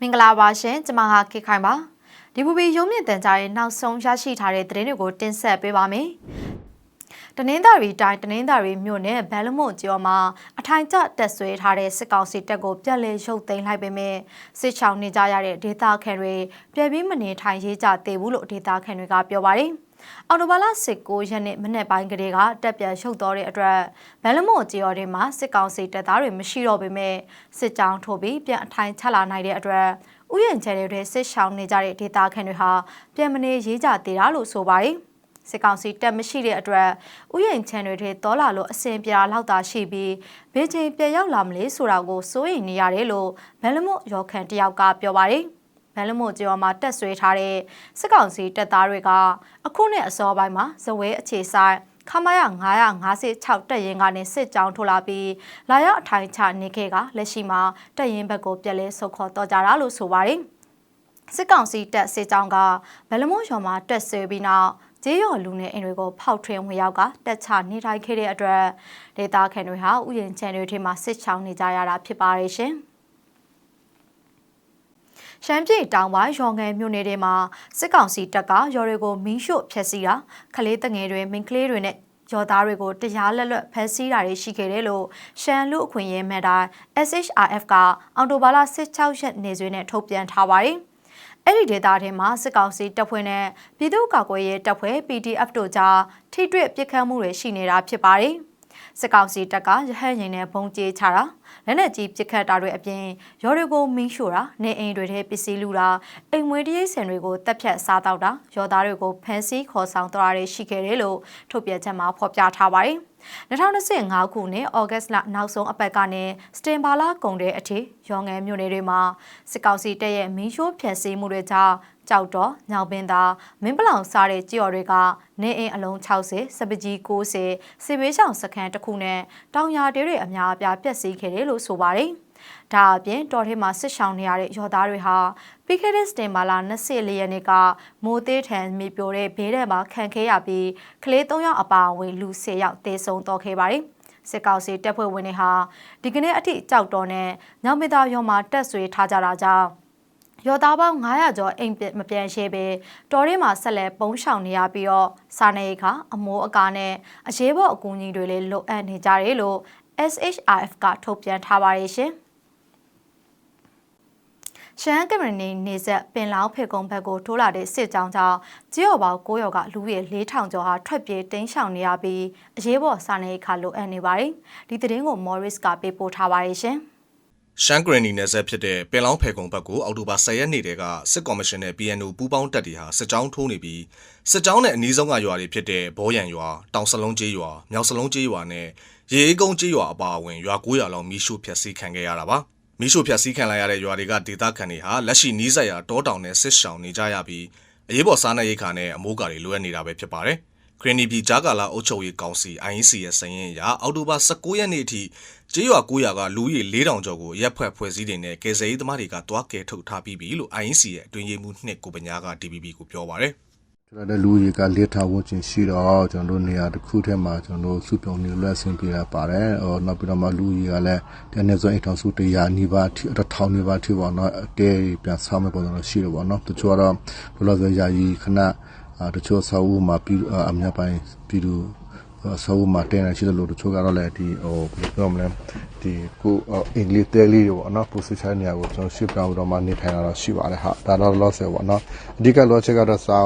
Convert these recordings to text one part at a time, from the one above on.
မင်္ဂလာပါရှင်ကျွန်မဟာခေခိုင်ပါဒီဘူဘီရုံးမြင့်တန်ကြားရဲ့နောက်ဆုံးရရှိထားတဲ့သတင်းတွေကိုတင်ဆက်ပေးပါမယ်တနင်္သာရီတိုင်းတနင်္သာရီမြို့နယ်ဘဲလမွန်ကျော်မှာအထိုင်ကျတက်ဆွဲထားတဲ့စစ်ကောင်စီတပ်ကိုပြက်လဲရုပ်သိမ်းလိုက်ပေမဲ့စစ်ချောင်းနေကြရတဲ့ဒေသခံတွေပြည်ပြီးမနေထိုင်ရေးကြသေးဘူးလို့ဒေသခံတွေကပြောပါတယ် အော်တိုဘာလ19ရက်နေ့မနေ့ပိုင်းကလေးကတက်ပြန်ရှုပ်တော်တဲ့အတွက်ဘဲလမွန်ကျော်တွေမှာစစ်ကောင်စီတပ်သားတွေမရှိတော့ပေမဲ့စစ်ကြောင်းထိုးပြီးပြန်အထိုင်ချလာနိုင်တဲ့အတွက်ဥယျာဉ်ကျဲတွေဆစ်ရှောင်းနေကြတဲ့ဒေသခံတွေဟာပြန်မနေရေးကြသေးတာလို့ဆိုပါတယ်စစ်ကောင်စီတက်မရှိတဲ့အတွက်ဥယျာဉ်ချန်တွေထဲတော်လာလို့အစင်ပြာလောက်သာရှိပြီးဘေးချင်းပြန်ရောက်လာမလဲဆိုတာကိုစိုးရိမ်နေရတယ်လို့ဘဲလမွန်ရော်ခန်တယောက်ကပြောပါတယ် ဘဲလမို့ကျော်မှာတက်ဆွဲထားတဲ့စစ်ကောင်စီတပ်သားတွေကအခုနှစ်အစောပိုင်းမှာဇဝဲအခြေဆိုင်ခမရ956တက်ရင်ကနေစစ်ကြောင်းထိုးလာပြီးလာရောက်အထိုင်ချနေခဲ့ကလက်ရှိမှာတက်ရင်ဘက်ကိုပြက်လဲဆုတ်ခေါ်တော့ကြတာလို့ဆိုပါတယ်စစ်ကောင်စီတပ်စစ်ကြောင်းကဘယ်လမို့ရွာမှာတက်ဆွဲပြီးနောက်ကျေးရွာလူနေအိမ်တွေကိုဖောက်ထွင်းဝင်ရောက်ကတက်ချနေထိုင်ခဲ့တဲ့အတွက်ဒေသခံတွေဟာဥယျာဉ်ချန်တွေထဲမှာစစ်ချောင်းနေကြရတာဖြစ်ပါတယ်ရှင်။ ရှမ်းပြည်တောင်ပိုင်းရောင်ငယ်မြို့နယ်တွေမှာစစ်ကောင်စီတပ်ကရော်တွေကိုမင်းရှို့ဖျက်ဆီးတာခလေးတငယ်တွေမင်းကလေးတွေနဲ့ရော်သားတွေကိုတရားလက်လွတ်ဖမ်းဆီးတာတွေရှိခဲ့တယ်လို့ရှမ်းလူအခွင့်အရေးမှန်တိုင်း SHRF ကအော်တိုဘာလ16ရက်နေ့စွဲနဲ့ထုတ်ပြန်ထားပါတယ်။အဲ့ဒီဒေတာထဲမှာစစ်ကောင်စီတပ်ဖွဲ့နဲ့ပြည်သူ့ကာကွယ်ရေးတပ်ဖွဲ့ PDF တို့ကြားထိတွေ့ပစ်ခတ်မှုတွေရှိနေတာဖြစ်ပါတယ်။ စစ်ကောင်စီတပ်ကရဟတ်ရင်နဲ့ဘုံကျေးချတာလက်နက်ကြီးပစ်ခတ်တာတွေအပြင်ရော်တွေကိုမင်းရှို့တာနေအိမ်တွေထဲပစ္စည်းလူတာအိမ်မွေးတရိတ်ဆန်တွေကိုတက်ဖြတ်စားတောက်တာရော်သားတွေကိုဖမ်းဆီးခေါ်ဆောင်သွားတာရှိခဲ့တယ်လို့ထုတ်ပြန်ချက်မှာဖော်ပြထားပါတယ်2025ခုနှစ်ဩဂတ်လနောက်ဆုံးအပတ်ကနေစတင်ဘာလကုန်တဲ့အထိရောငယ်မြို့နယ်တွေမှာစစ်ကောင်စီတပ်ရဲ့မင်းရှို့ဖျက်ဆီးမှုတွေကြောင့် ကြောက်တော့ညောင်ပင်သာမင်းပလောင်စားတဲ့ကြေော်တွေကနေအိမ်အလုံး60စပကြီး90စေဘေးဆောင်စခန်းတစ်ခုနဲ့တောင်ယာတေးတွေအများအပြားပျက်စီးခဲ့တယ်လို့ဆိုပါတယ်။ဒါအပြင်တော်ထဲမှာဆစ်ဆောင်နေရတဲ့ရော်သားတွေဟာပြီးခဲ့တဲ့စတင်မာလာ24ရက်နေ့ကမိုးသေးထန်မြေပြိုတဲ့ဘေးထဲမှာခံခဲ့ရပြီးကလေး3ယောက်အပါအဝင်လူ10ယောက်သေဆုံးတော့ခဲ့ပါတယ်။စစ်ကောင်စီတပ်ဖွဲ့ဝင်တွေဟာဒီကနေ့အထိကြောက်တော်နဲ့ညောင်မသားရုံမှာတက်ဆွေထားကြတာကြောင့် ရော်သားပေါင်း900ကျော်အိမ်မပြန်ရှဲပဲတော်ရင်းမှာဆက်လက်ပုံးရှောင်နေရပြီးတော့စာနေခါအမိုးအကာနဲ့အရေးပေါ်အကူအညီတွေလည်းလိုအပ်နေကြတယ်လို့ SHRF ကထုတ်ပြန်ထားပါတယ်ရှင်ရှမ်းကမရနီနေဆက်ပင်လောင်းဖေကုံဘက်ကိုထိုးလာတဲ့စစ်ကြောင်းကြောင့်ကြေးရော်ပေါ9ရော်ကလူရဲ4000ကျော်ဟာထွက်ပြေးတင်းရှောင်နေရပြီးအရေးပေါ်စာနေခါလိုအပ်နေပါတယ်ဒီသတင်းကို Morris ကပေးပို့ထားပါတယ်ရှင် ရှမ်းဂရနီနယ်ဆက်ဖြစ်တဲ့ပင်လောင်းဖယ်ကုံဘက်ကိုအောက်တိုဘာ10ရက်နေ့တည်းကစစ်ကော်မရှင်နဲ့ PNO ပူးပေါင်းတပ်တွေဟာစစ်ကြောင်းထိုးနေပြီးစစ်ကြောင်းနဲ့အနီးဆုံးကရွာတွေဖြစ်တဲ့ဘောရံရွာတောင်စလုံးကျေးရွာမြောက်စလုံးကျေးရွာနဲ့ရေအေးကုန်းကျေးရွာအပါအဝင်ရွာ900လောက်မီးရှို့ဖျက်ဆီးခံခဲ့ရတာပါမီးရှို့ဖျက်ဆီးခံလိုက်ရတဲ့ရွာတွေကဒေသခံတွေဟာလက်ရှိနီးစပ်ရာတောတောင်နဲ့စစ်ရှောင်နေကြရပြီးအရေးပေါ်စားနပ်ရိက္ခာနဲ့အမိုးကာတွေလိုအပ်နေတာပဲဖြစ်ပါတယ် ခရနီပြည်ဂျာကာလာအုပ်ချုပ်ရေးကောင်စီ IEC ရဲ့စည်ရင်အရအောက်တိုဘာ19ရက်နေ့အထိကျေးရွာ900ကလူကြီး4000ကျော်ကိုရက်ဖွဲ့ဖွဲ့စည်းတွေနဲ့ကယ်ဆယ်ရေးသမားတွေကတွားကယ်ထုတ်ထားပြီးပြီလို့ IEC ရဲ့အတွင်းရေးမှူးနှစ်ကိုပညာက DPP ကိုပြောပါတယ်ကျွန်တော်တို့လူကြီးကလက်ထားဝန်းကျင်ရှိတော့ကျွန်တော်တို့နေရာတစ်ခုထဲမှာကျွန်တော်တို့စုပြုံနေလွှဲဆင်းပြရပါတယ်။အော်နောက်ပြီးတော့မှလူကြီးကလည်းတနေ့စုံအိမ်ထောင်စု100နီးပါးထိအထောင်နီးပါးထိပေါ့နော်အတဲပြန်ဆောင်မဲ့ပုံစံရှိတယ်ပေါ့နော်။တချို့ကတော့ဘလို့ဆိုရာကြီးခဏ တချို့ဆောက်ဦးမှာပြီးအများပိုင်းပြီးတော့ဆောက်ဦးမှာတင်နေရှိတယ်လို့တချို့ကတော့လည်းဒီဟိုဘယ်လိုပြောမလဲဒီကိုအင်္ဂလိပ်တဲလေးတွေပေါ့နော်ပို့စစ်ချနေရာကိုကျွန်တော်ရှစ်ပြောင်းတော့မှနေထိုင်လာတော့ရှိပါတယ်ဟာဒါတော့ loss ပေါ့နော်အဓိက loss ကတော့စာ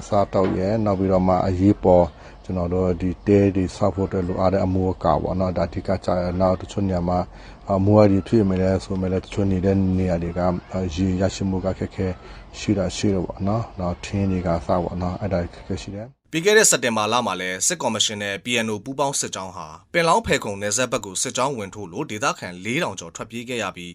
အစားတောက်ရဲ့နောက်ပြီးတော့မှအရေးပေါ်ကျွန်တော်တို့ဒီတဲဒီဆောက်ဖို့အတွက်လိုအပ်တဲ့အမိုးအကာပေါ့နော်ဒါအဓိကကြာနောက်တချို့နေရာမှာအမိုးအရီဖြစ်မယ်လဲဆိုမယ်လဲတချို့နေတဲ့နေရာတွေကရေရရှိမှုကခက်ခဲရှိတာရှိတော့ပေါ့နော်နောက်ထင်းတွေကစပေါ့နော်အဲ့ဒါခက်ခဲရှိတယ်ပြီးခဲ့တဲ့စက်တင်ဘာလမှာလဲစစ်ကော်မရှင်နဲ့ PNO ပူးပေါင်းစစ်ကြောင်းဟာပင်လောင်းဖယ်ခုံနယ်စပ်ဘက်ကိုစစ်ကြောင်းဝင်ထိုးလို့ဒေသခံ4000ကျော်ထွက်ပြေးခဲ့ရပြီး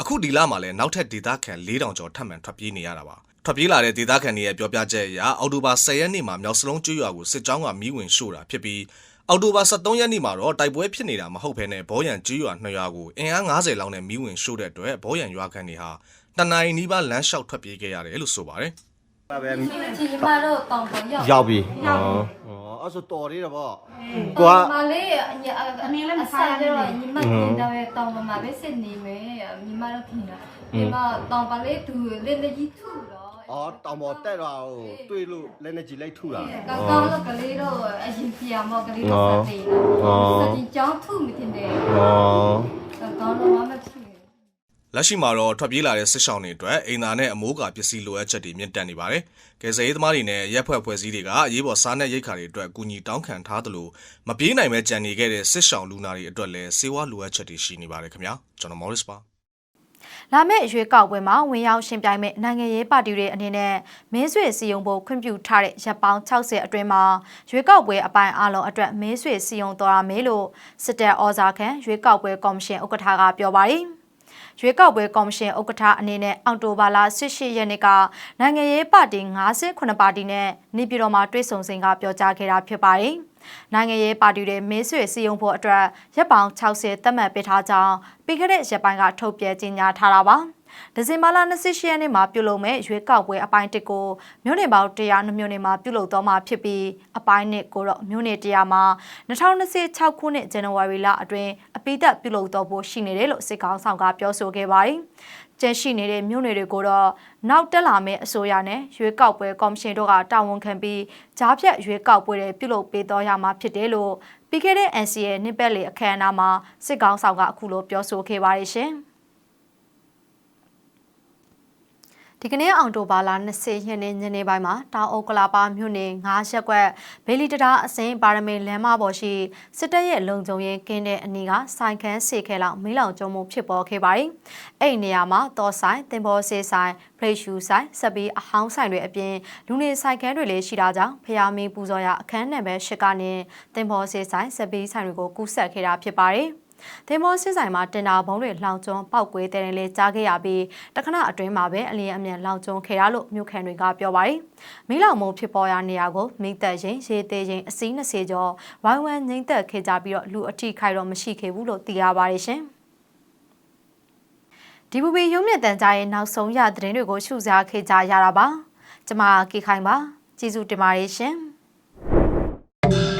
အခုဒီလမှာလဲနောက်ထပ်ဒေသခံ4000ကျော်ထပ်မံထွက်ပြေးနေရတာပါ ထွက်ပြေးလာတဲ့ဒေသခံတွေရဲ့ပြောပြချက်အရအောက်တိုဘာ10ရက်နေ့မှာမြောက်စလုံးကျွော်ကိုစစ်ကြောင်းကမီးဝင်ရှို့တာဖြစ်ပြီးအောက်တိုဘာ23ရက်နေ့မှာတော့တိုက်ပွဲဖြစ်နေတာမဟုတ်ဘဲနဲ့ဘောရံကျွော်နှစ်ရွာကိုအင်အား90လောက်နဲ့မီးဝင်ရှို့တဲ့အတွက်ဘောရံရွာခံတွေဟာတနင်္လာရီနီးပါးလမ်းလျှောက်ထွက်ပြေးခဲ့ရတယ်လို့ဆိုပါတယ်ပါပဲဒီမှာတော့တောင်ပေါ်ရောက်ရောက်ပြီဟောအဲ့ဆိုတော်သေးတယ်ဗောကိုကိုကကမလေးအအမေလည်းမစားရတော့ညီမတင်တော့တောင်းမှာပဲစစ်နေမယ်ညီမတို့ထင်တာညီမတောင်းပါလေသူလက်လက်ကြီးထုတော့ အော်တောင်ပေါ်တက်သွားဟိုတွေ့လို့လက်နဲ့ကြီးလိုက်ထုတာကောကောတော့ကလေးတော့အရင်ပြမောကလေးတော့စတဲ့နော်စတဲ့ကြောင်းထုမတင်တယ်ဩကောကောတော့မမဖြစ်လက်ရှိမှာတော့ထွက်ပြေးလာတဲ့စစ်ရှောင်းတွေအတွက်အိမ်သာနဲ့အမိုးကာပစ္စည်းလိုအပ်ချက်တွေမြင့်တက်နေပါတယ်။ကယ်ဆယ်ရေးသမားတွေနဲ့ရက်ဖွဲ့ဖွဲ့စည်းတွေကအရေးပေါ်စားနပ်ရိက္ခာတွေအတွက်အကူအညီတောင်းခံထားသလိုမပြေးနိုင်ပဲကြံနေခဲ့တဲ့စစ်ရှောင်းလူနာတွေအတွက်လည်းစေဝါလိုအပ်ချက်တွေရှိနေပါတယ်ခင်ဗျာ။ကျွန်တော် Morris ပါ။ လာမယ့်ရွေးကောက်ပွဲမှာဝင်ရောက်ရှင်ပြိုင်မဲ့နိုင်ငံရေးပါတီတွေအနေနဲ့မင်းဆွေစီယုံဖို့ခွင့်ပြုထားတဲ့ရပ်ပေါင်း60အတွင်းမှာရွေးကောက်ပွဲအပိုင်းအလုံးအတွက်မင်းဆွေစီယုံတော်ရမယ်လို့စစ်တပ်ဩဇာခံရွေးကောက်ပွဲကော်မရှင်ဥက္ကဋ္ဌကပြောပါတယ်။ ရွေးကောက်ပွဲကော်မရှင်ဥက္ကဋ္ဌအနေနဲ့အောက်တိုဘာလ18ရက်နေ့ကနိုင်ငံရေးပါတီ58ပါတီနဲ့နေပြည်တော်မှာတွေ့ဆုံစဉ်ကပြောကြားခဲ့တာဖြစ်ပါတယ်။နိုင်ငံရေးပါတီတွေမင်းဆွေစီယုံဖို့အတွက်ရပ်ပေါင်း60သတ်မှတ်ပေးထားကြောင်းပြီးခဲ့တဲ့ရက်ပိုင်းကထုတ်ပြန်ကြေညာထားတာပါ။ ဒီဇင်ဘာလ28ရက်နေ့မှာပြုလုပ်မဲ့ရွေးကောက်ပွဲအပိုင်းတစ်ကိုမြို့နယ်ပေါင်း100မြို့နယ်မှာပြုလုပ်တော့မှာဖြစ်ပြီးအပိုင်းနှစ်ကိုတော့မြို့နယ်100မှာ2026ခုနှစ်ဇန်နဝါရီလအတွင်းအပိသက်ပြုလုပ်တော့ဖို့ရှိနေတယ်လို့စစ်ကောင်ဆောင်ကပြောဆိုခဲ့ပါတယ်။ကျန်ရှိနေတဲ့မြို့နယ်တွေကိုတော့နောက်တက်လာမယ့်အစိုးရနဲ့ရွေးကောက်ပွဲကော်မရှင်တို့ကတာဝန်ခံပြီးကြားဖြတ်ရွေးကောက်ပွဲတွေပြုလုပ်ပေးတော့ရမှာဖြစ်တယ်လို့ပြီးခဲ့တဲ့ NCA နှစ်ပတ်လေအခမ်းအနားမှာစစ်ကောင်ဆောင်ကအခုလိုပြောဆိုခဲ့ပါတယ်ရှင်။ ဒီကနေ့အောင်တိုဘာလ20ရက်နေ့ညနေပိုင်းမှာတောင်အုပ်ကလာပါမြို့နယ်9ရက်ကွက်ဘေလီတရာအစင်းပါရမီလမ်းမပေါ်ရှိစစ်တပ်ရဲ့လုံခြုံရေးကင်းတဲ့အနီးကဆိုင်ခန်းစေခဲလောက်မီးလောင်ကျုံမှုဖြစ်ပေါ်ခဲ့ပါတယ်။အဲ့ဒီနေရာမှာတော်ဆိုင်တင်ဘောဆေးဆိုင်ဖရိတ်ရှူဆိုင်စပီးအဟောင်းဆိုင်တွေအပြင်လူနေဆိုင်ခန်းတွေလည်းရှိတာကြောင့်ဖျားမီးပူဇော်ရအခန်းနံပါတ်၈ကနေတင်ဘောဆေးဆိုင်စပီးဆိုင်တွေကိုကူးဆက်ခဲ့တာဖြစ်ပါတယ်။ ဒေမောစစ်ဆိုင်မှာတင်တာဘုံတွေလောင်ကျွန်းပောက်ကွဲတဲ့ရင်လေးကြားခဲ့ရပြီးတခဏအတွင်းမှာပဲအလင်းအမြန်လောင်ကျွန်းခဲ့တာလို့မြို့ခံတွေကပြောပါတယ်။မီးလောင်မှုဖြစ်ပေါ်ရာနေရာကိုမိသက်ရင်ရေသေးရင်အစီး20ကျော်ဝိုင်းဝန်းငိမ့်သက်ခဲ့ကြပြီးတော့လူအထိခိုက်တော့မရှိခဲ့ဘူးလို့သိရပါတယ်ရှင်။ဒီဘူဘီရုံးမြင့်တန်ကြားရဲ့နောက်ဆုံးရသတင်းတွေကိုရှုစားခဲ့ကြရတာပါ။ကျမကေခိုင်ပါကျေးဇူးတင်ပါတယ်ရှင်။